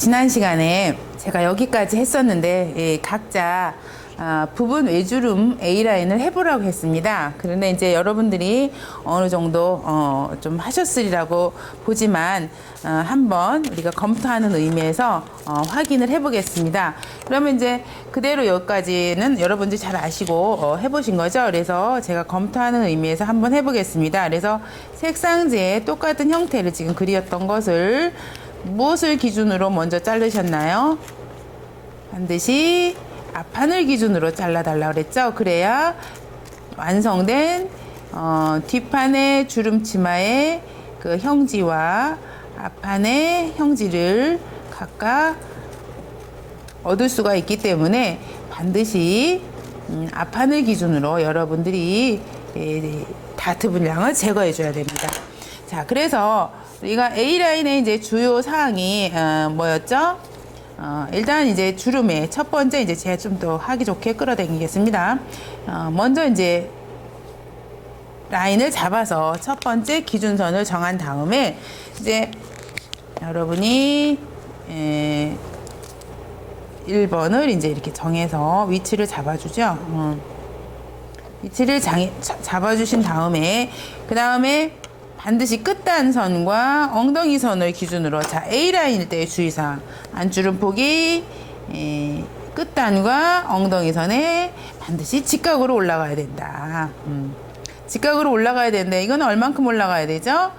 지난 시간에 제가 여기까지 했었는데 예, 각자 아, 부분 외주름 A라인을 해보라고 했습니다. 그런데 이제 여러분들이 어느 정도 어, 좀 하셨으리라고 보지만 어, 한번 우리가 검토하는 의미에서 어, 확인을 해보겠습니다. 그러면 이제 그대로 여기까지는 여러분들이 잘 아시고 어, 해보신 거죠. 그래서 제가 검토하는 의미에서 한번 해보겠습니다. 그래서 색상제의 똑같은 형태를 지금 그리었던 것을 무엇을 기준으로 먼저 자르셨나요? 반드시 앞판을 기준으로 잘라달라 그랬죠. 그래야 완성된 어, 뒷판의 주름 치마의 그 형지와 앞판의 형지를 각각 얻을 수가 있기 때문에 반드시 음, 앞판을 기준으로 여러분들이 예, 다트 분량을 제거해 줘야 됩니다. 자, 그래서 우리가 A 라인의 이제 주요 사항이 어, 뭐였죠? 어, 일단 이제 주름의 첫 번째 이제 제가 좀 더 하기 좋게 끌어당기겠습니다. 어, 먼저 이제 라인을 잡아서 첫 번째 기준선을 정한 다음에 이제 여러분이 에, 1번을 이제 이렇게 정해서 위치를 잡아주죠. 음. 위치를 자- 잡아주신 다음에 그 다음에 반드시 끝단선과 엉덩이 선을 기준으로 자 A 라인일 때의 주의사항 안주름 폭이 에, 끝단과 엉덩이 선에 반드시 직각으로 올라가야 된다. 음. 직각으로 올라가야 되는데 이건 얼만큼 올라가야 되죠?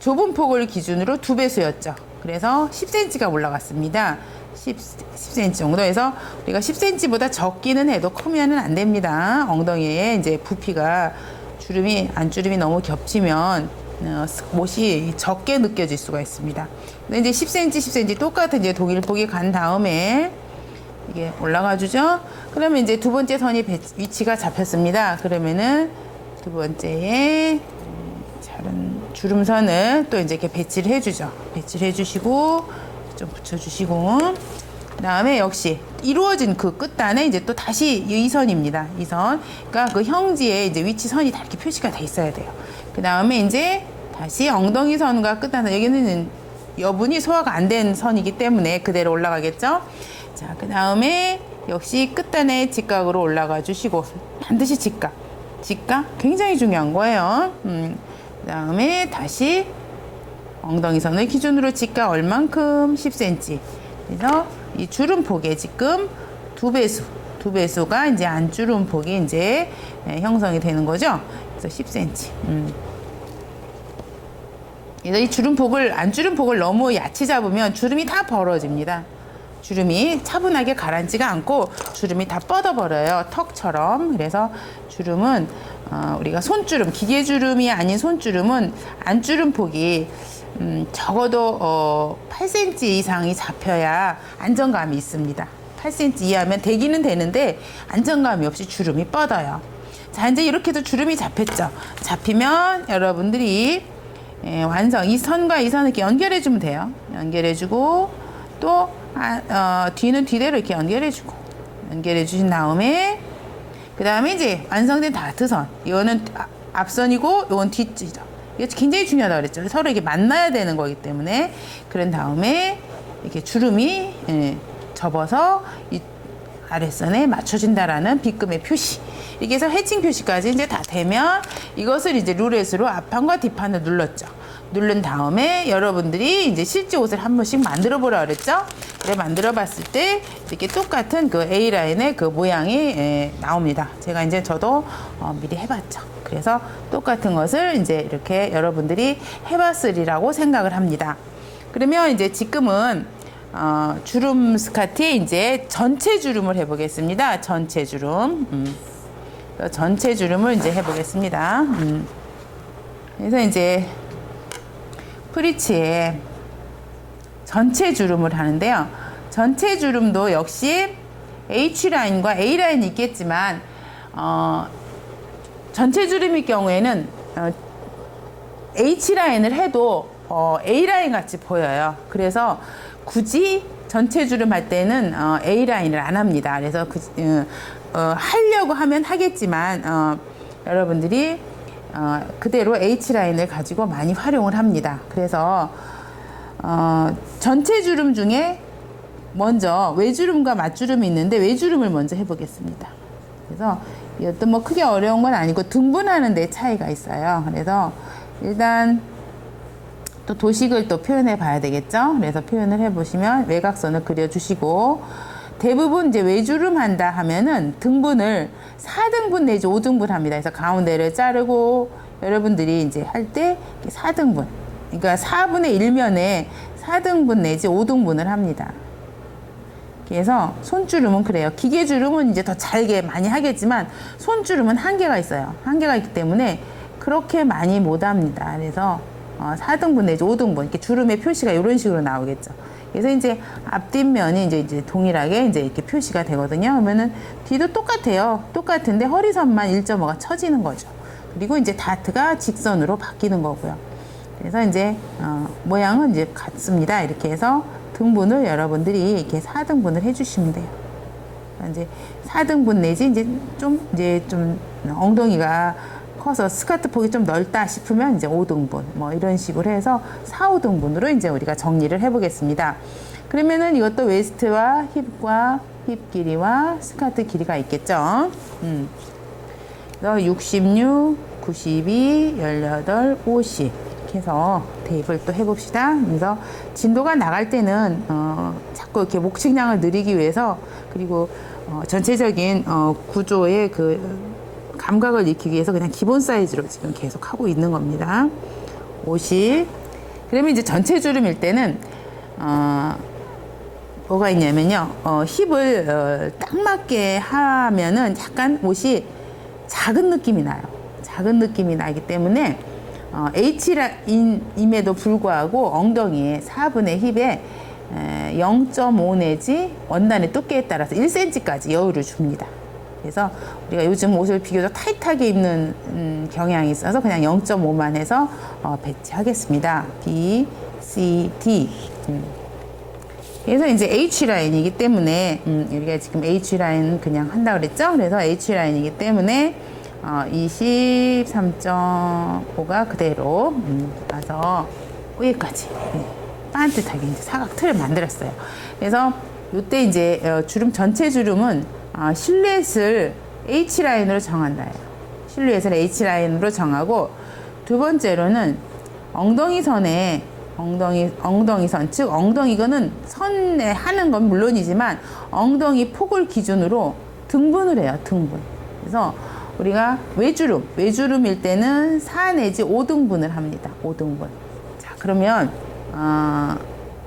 좁은 폭을 기준으로 두 배수였죠. 그래서 10cm가 올라갔습니다. 10, 10cm 정도 해서 우리가 10cm보다 적기는 해도 크면은 안 됩니다. 엉덩이에 이제 부피가 주름이 안주름이 너무 겹치면 어, 못이 적게 느껴질 수가 있습니다. 근데 이제 10cm, 10cm 똑같은 이제 동일 폭이 간 다음에 이게 올라가 주죠. 그러면 이제 두 번째 선이 배- 위치가 잡혔습니다. 그러면은 두 번째에 자른 주름선을 또 이제 이렇게 배치를 해주죠. 배치를 해주시고 좀 붙여주시고 그다음에 역시 이루어진 그 끝단에 이제 또 다시 이 선입니다. 이 선. 그러니까 그 형지에 이제 위치 선이 다 이렇게 표시가 돼 있어야 돼요. 그 다음에 이제 다시 엉덩이 선과 끝단 선 여기는 여분이 소화가 안 된 선이기 때문에 그대로 올라가겠죠. 자, 그 다음에 역시 끝단에 직각으로 올라가 주시고 반드시 직각. 직각 굉장히 중요한 거예요. 음, 그 다음에 다시 엉덩이 선을 기준으로 직각 얼만큼 10cm. 그래서 이 주름 폭에 지금 두 배수, 두 배수가 이제 안주름 폭이 이제 예, 형성이 되는 거죠. 그래서 10cm. 음. 이 주름 폭을 안주름 폭을 너무 얕이 잡으면 주름이 다 벌어집니다. 주름이 차분하게 가라앉지가 않고 주름이 다 뻗어버려요. 턱처럼. 그래서 주름은 어, 우리가 손주름, 기계주름이 아닌 손주름은 안주름 폭이 음, 적어도 어, 8cm 이상이 잡혀야 안정감이 있습니다. 8cm 이하면 되기는 되는데 안정감이 없이 주름이 뻗어요. 자, 이제 이렇게도 주름이 잡혔죠. 잡히면 여러분들이 예, 완성. 이 선과 이 선을 이렇게 연결해 주면 돼요. 연결해 주고 또 아, 어, 뒤는 뒤대로 이렇게 연결해 주고 연결해 주신 다음에 그 다음에 이제 완성된 다트선. 이거는 아- 앞선이고 이건 뒷지죠. 이게 굉장히 중요하다고 그랬죠. 서로 이게 만나야 되는 거기 때문에 그런 다음에 이렇게 주름이 예, 접어서 이 아랫선에 맞춰진다라는 빗금의 표시. 이렇게 해서 해칭 표시까지 이제 다 되면 이것을 이제 룰렛으로 앞판과 뒷판을 눌렀죠. 누른 다음에 여러분들이 이제 실제 옷을 한 번씩 만들어 보라 그랬죠. 그래 만들어 봤을 때 이렇게 똑같은 그 A 라인의 그 모양이 예, 나옵니다. 제가 이제 저도 어, 미리 해봤죠. 그래서 똑같은 것을 이제 이렇게 여러분들이 해봤으리라고 생각을 합니다. 그러면 이제 지금은 어, 주름 스카트에 이제 전체 주름을 해보겠습니다. 전체 주름. 음. 전체 주름을 이제 해보겠습니다. 음. 그래서 이제 프리치에 전체 주름을 하는데요. 전체 주름도 역시 H 라인과 A 라인이 있겠지만 어, 전체 주름일 경우에는 어, H 라인을 해도 어, A 라인 같이 보여요. 그래서 굳이 전체 주름 할 때는 어, A 라인을 안 합니다. 그래서 그, 어, 어, 하려고 하면 하겠지만 어, 여러분들이 어, 그대로 H 라인을 가지고 많이 활용을 합니다. 그래서 어, 전체 주름 중에 먼저 외주름과 맞주름이 있는데 외주름을 먼저 해보겠습니다. 그래서 이것도 뭐 크게 어려운 건 아니고 등분하는 데 차이가 있어요. 그래서 일단 또 도식을 또 표현해 봐야 되겠죠. 그래서 표현을 해 보시면 외곽선을 그려 주시고 대부분 이제 외주름 한다 하면은 등분을 4등분 내지 5등분 합니다. 그래서 가운데를 자르고 여러분들이 이제 할 때 4등분. 그러니까 4분의 1면에 4등분 내지 5등분을 합니다. 그래서 손주름은 그래요. 기계주름은 이제 더 잘게 많이 하겠지만 손주름은 한계가 있어요. 한계가 있기 때문에 그렇게 많이 못 합니다. 그래서 어, 4등분 내지 5등분 이렇게 주름의 표시가 이런 식으로 나오겠죠. 그래서 이제 앞뒷면이 이제, 이제 동일하게 이제 이렇게 표시가 되거든요. 그러면은 뒤도 똑같아요. 똑같은데 허리선만 1.5가 처지는 거죠. 그리고 이제 다트가 직선으로 바뀌는 거고요. 그래서 이제 어, 모양은 이제 같습니다. 이렇게 해서 등분을 여러분들이 이렇게 4등분을 해주시면 돼요. 그러니까 이제 4등분 내지 이제 좀 이제 좀 엉덩이가 커서 스커트 폭이 좀 넓다 싶으면 이제 5등분 뭐 이런 식으로 해서 4, 5등분으로 이제 우리가 정리를 해보겠습니다. 그러면은 이것도 웨스트와 힙과 힙 길이와 스커트 길이가 있겠죠. 음. 그래서 66, 92, 18, 50 이렇게 해서 대입을 또 해봅시다. 그래서 진도가 나갈 때는 어, 자꾸 이렇게 목측량을 늘리기 위해서 그리고 어, 전체적인 어, 구조의 그 감각을 익히기 위해서 그냥 기본 사이즈로 지금 계속 하고 있는 겁니다. 50. 그러면 이제 전체 주름일 때는 어, 뭐가 있냐면요. 어, 힙을 어, 딱 맞게 하면은 약간 옷이 작은 느낌이 나요. 작은 느낌이 나기 때문에 어, H라인임에도 불구하고 엉덩이에 4분의 힙에 0.5 내지 원단의 두께에 따라서 1cm까지 여유를 줍니다. 그래서 우리가 요즘 옷을 비교적 타이트하게 입는 음, 경향이 있어서 그냥 0.5만 해서 어, 배치하겠습니다. B, C, D. 음. 그래서 이제 H 라인이기 때문에 음, 우리가 지금 H 라인 그냥 한다 그랬죠? 그래서 H 라인이기 때문에 어, 23.5가 그대로 음, 가서 여기까지 네, 반듯하게 이제 사각 틀을 만들었어요. 그래서 이때 이제 어, 주름 전체 주름은 어, 실루엣을 H 라인으로 정한다. 실루엣을 H 라인으로 정하고 두 번째로는 엉덩이 선에 엉덩이 엉덩이 선, 즉 엉덩이 거는 선에 하는 건 물론이지만 엉덩이 폭을 기준으로 등분을 해요. 등분. 그래서 우리가 외주름, 외주름일 때는 4 내지 5등분을 합니다. 5등분. 자, 그러면 어,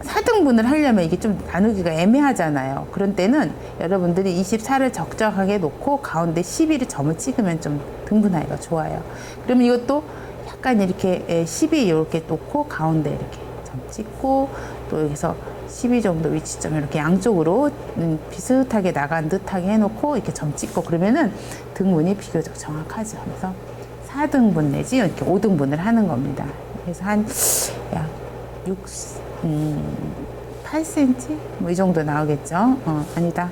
4등분을 하려면 이게 좀 나누기가 애매하잖아요. 그런 때는 여러분들이 24를 적적하게 놓고 가운데 11을 점을 찍으면 좀 등분하기가 좋아요. 그러면 이것도 약간 이렇게 12 이렇게 놓고 가운데 이렇게 점 찍고 또 여기서 12 정도 위치점 이렇게 양쪽으로 음, 비슷하게 나간 듯하게 해놓고 이렇게 점 찍고 그러면은 등분이 비교적 정확하죠. 그래서 4등분 내지 이렇게 5등분을 하는 겁니다. 그래서 한 약 6, 음, 8cm? 뭐 이 정도 나오겠죠? 어, 아니다.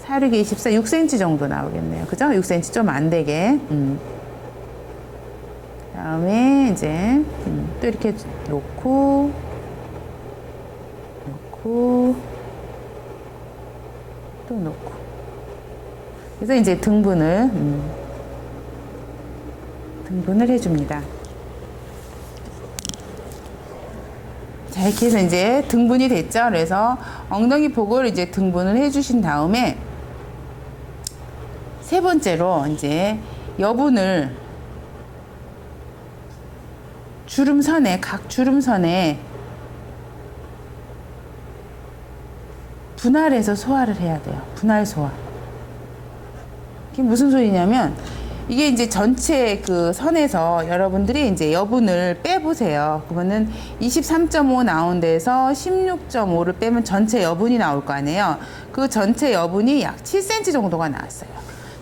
4, 6, 24, 6cm 정도 나오겠네요. 그죠? 6cm 좀 안 되게. 음. 다음에 이제 음, 또 이렇게 놓고 놓고 또 놓고 그래서 이제 등분을 음, 등분을 해줍니다. 자 이렇게 해서 이제 등분이 됐죠. 그래서 엉덩이 폭을 이제 등분을 해주신 다음에 세 번째로 이제 여분을 주름선에 각 주름선에 분할해서 소화를 해야 돼요. 분할 소화. 이게 무슨 소리냐면 이게 이제 전체 그 선에서 여러분들이 이제 여분을 빼보세요. 그러면은 23.5 나온 데서 16.5를 빼면 전체 여분이 나올 거 아니에요. 그 전체 여분이 약 7cm 정도가 나왔어요.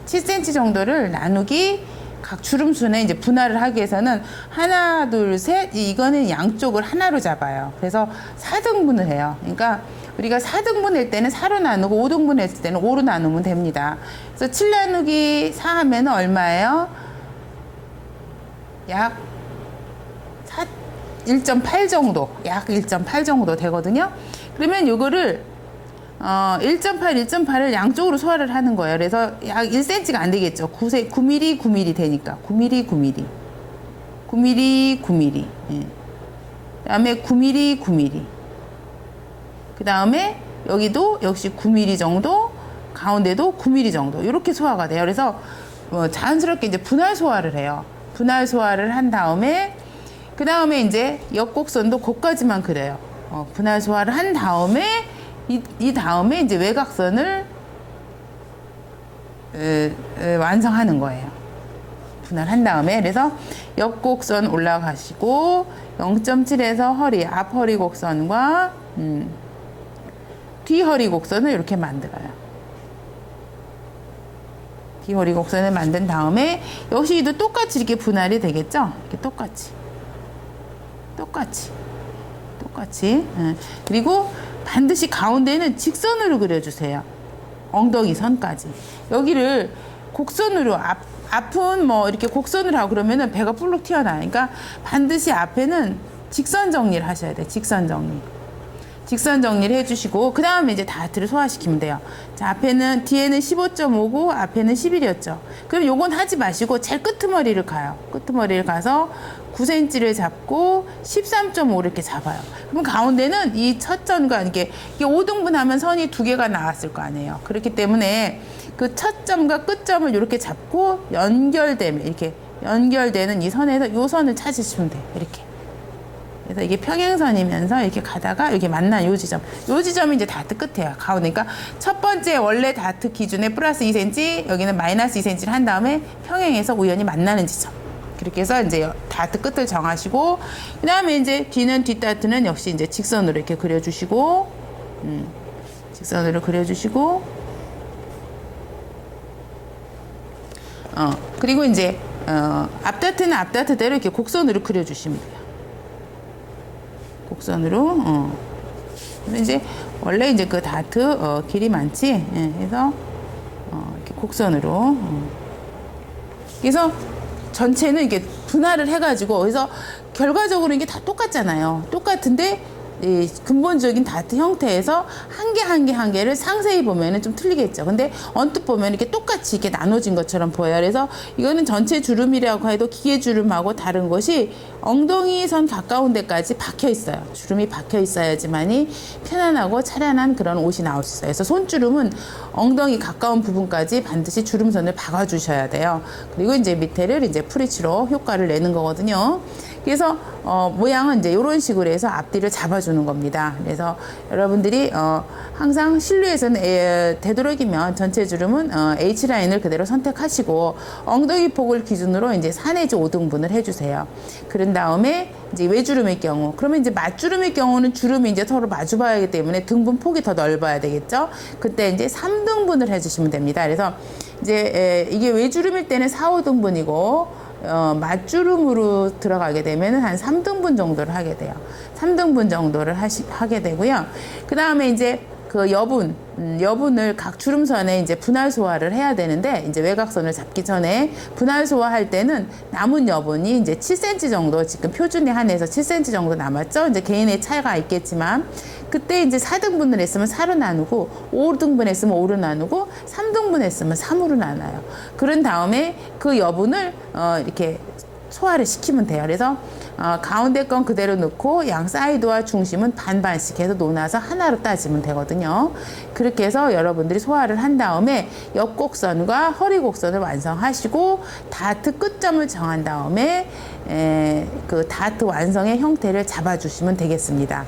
7cm 정도를 나누기 각 주름순에 이제 분할을 하기 위해서는 하나, 둘, 셋, 이거는 양쪽을 하나로 잡아요. 그래서 4등분을 해요. 그러니까 우리가 4등분일 때는 4로 나누고 5등분 했을 때는 5로 나누면 됩니다. 그래서 7 나누기 4 하면 얼마예요? 약1.8 정도, 약 1.8 정도 되거든요. 그러면 이거를 어, 1.8, 1.8을 양쪽으로 소화를 하는 거예요. 그래서 약 1cm가 안 되겠죠. 9, 9mm, 9mm 되니까. 9mm, 9mm. 9mm, 9mm. 예. 그 다음에 9mm, 9mm. 그 다음에 여기도 역시 9mm 정도, 가운데도 9mm 정도 이렇게 소화가 돼요. 그래서 뭐 자연스럽게 이제 분할 소화를 해요. 분할 소화를 한 다음에 그 다음에 이제 옆곡선도 거기까지만 그려요. 어, 분할 소화를 한 다음에 이, 이 다음에 이제 외곽선을 에, 에, 완성하는 거예요. 분할한 다음에 그래서 옆곡선 올라가시고 0.7에서 허리 앞 허리 곡선과 음, 뒤 허리 곡선을 이렇게 만들어요. 뒤 허리 곡선을 만든 다음에 여기도 똑같이 이렇게 분할이 되겠죠? 이렇게 똑같이 똑같이 똑같이 예. 그리고 반드시 가운데는 직선으로 그려주세요. 엉덩이 선까지 여기를 곡선으로 앞 앞은 뭐 이렇게 곡선으로 하고 그러면은 배가 불룩 튀어나요. 그러니까 반드시 앞에는 직선 정리를 하셔야 돼요. 직선 정리. 직선 정리를 해주시고 그 다음에 이제 다트를 소화시키면 돼요. 자 앞에는 뒤에는 15.5고 앞에는 11이었죠. 그럼 요건 하지 마시고 제일 끄트머리를 가요. 끄트머리를 가서 9cm를 잡고 13.5를 이렇게 잡아요. 그럼 가운데는 이 첫 점과 이게 이게 5등분 하면 선이 두 개가 나왔을 거 아니에요. 그렇기 때문에 그 첫 점과 끝점을 이렇게 잡고 연결되면 이렇게 연결되는 이 선에서 이 선을 찾으시면 돼요. 이렇게. 그래서 이게 평행선이면서 이렇게 가다가 여기 만난 요 지점. 요 지점이 이제 다트 끝이에요. 가운데. 그러니까 첫 번째 원래 다트 기준에 플러스 2cm, 여기는 마이너스 2cm를 한 다음에 평행해서 우연히 만나는 지점. 그렇게 해서 이제 다트 끝을 정하시고, 그 다음에 이제 뒤는 뒷다트는 역시 이제 직선으로 이렇게 그려주시고, 음, 직선으로 그려주시고, 어, 그리고 이제, 어, 앞다트는 앞다트대로 이렇게 곡선으로 그려주시면 돼요. 곡선으로 어. 그래서 이제 원래 이제 그 다트 어, 길이 많지 예, 해서 어, 이렇게 곡선으로 어. 그래서 전체는 이게 분할을 해가지고 그래서 결과적으로 이게 다 똑같잖아요 똑같은데 이 근본적인 다트 형태에서 한 개 한 개 한 개를 상세히 보면은 좀 틀리겠죠. 근데 언뜻 보면 이렇게 똑같이 이렇게 나눠진 것처럼 보여요. 그래서 이거는 전체 주름이라고 해도 기계 주름하고 다른 것이 엉덩이 선 가까운 데까지 박혀 있어요. 주름이 박혀 있어야지만이 편안하고 차련한 그런 옷이 나올 수 있어요. 그래서 손주름은 엉덩이 가까운 부분까지 반드시 주름선을 박아 주셔야 돼요. 그리고 이제 밑에를 이제 프리치로 효과를 내는 거거든요. 그래서 어, 모양은 이제 이런 식으로 해서 앞뒤를 잡아주는 겁니다. 그래서 여러분들이 어, 항상 실루엣은 에, 되도록이면 전체 주름은 어, H 라인을 그대로 선택하시고 엉덩이 폭을 기준으로 이제 4 내지 5등분을 해주세요. 그런 다음에 이제 외주름일 경우 그러면 이제 맞주름일 경우는 주름이 이제 서로 마주봐야 하기 때문에 등분 폭이 더 넓어야 되겠죠. 그때 이제 3등분을 해주시면 됩니다. 그래서 이제 에, 이게 외주름일 때는 4, 5등분이고 어, 맞주름으로 들어가게 되면 한 3등분 정도를 하게 돼요. 3등분 정도를 하시, 하게 되고요. 그 다음에 이제 그 여분, 음, 여분을 각 주름선에 이제 분할 소화를 해야 되는데, 이제 외곽선을 잡기 전에 분할 소화할 때는 남은 여분이 이제 7cm 정도, 지금 표준에 한해서 7cm 정도 남았죠? 이제 개인의 차이가 있겠지만, 그때 이제 4등분을 했으면 4로 나누고, 5등분 했으면 5로 나누고, 3등분 했으면 3으로 나눠요. 그런 다음에 그 여분을, 어, 이렇게 소화를 시키면 돼요. 그래서 어, 가운데 건 그대로 넣고 양 사이드와 중심은 반반씩 해서 놓아서 하나로 따지면 되거든요. 그렇게 해서 여러분들이 소화를 한 다음에 옆곡선과 허리곡선을 완성하시고 다트 끝점을 정한 다음에 에, 그 다트 완성의 형태를 잡아주시면 되겠습니다.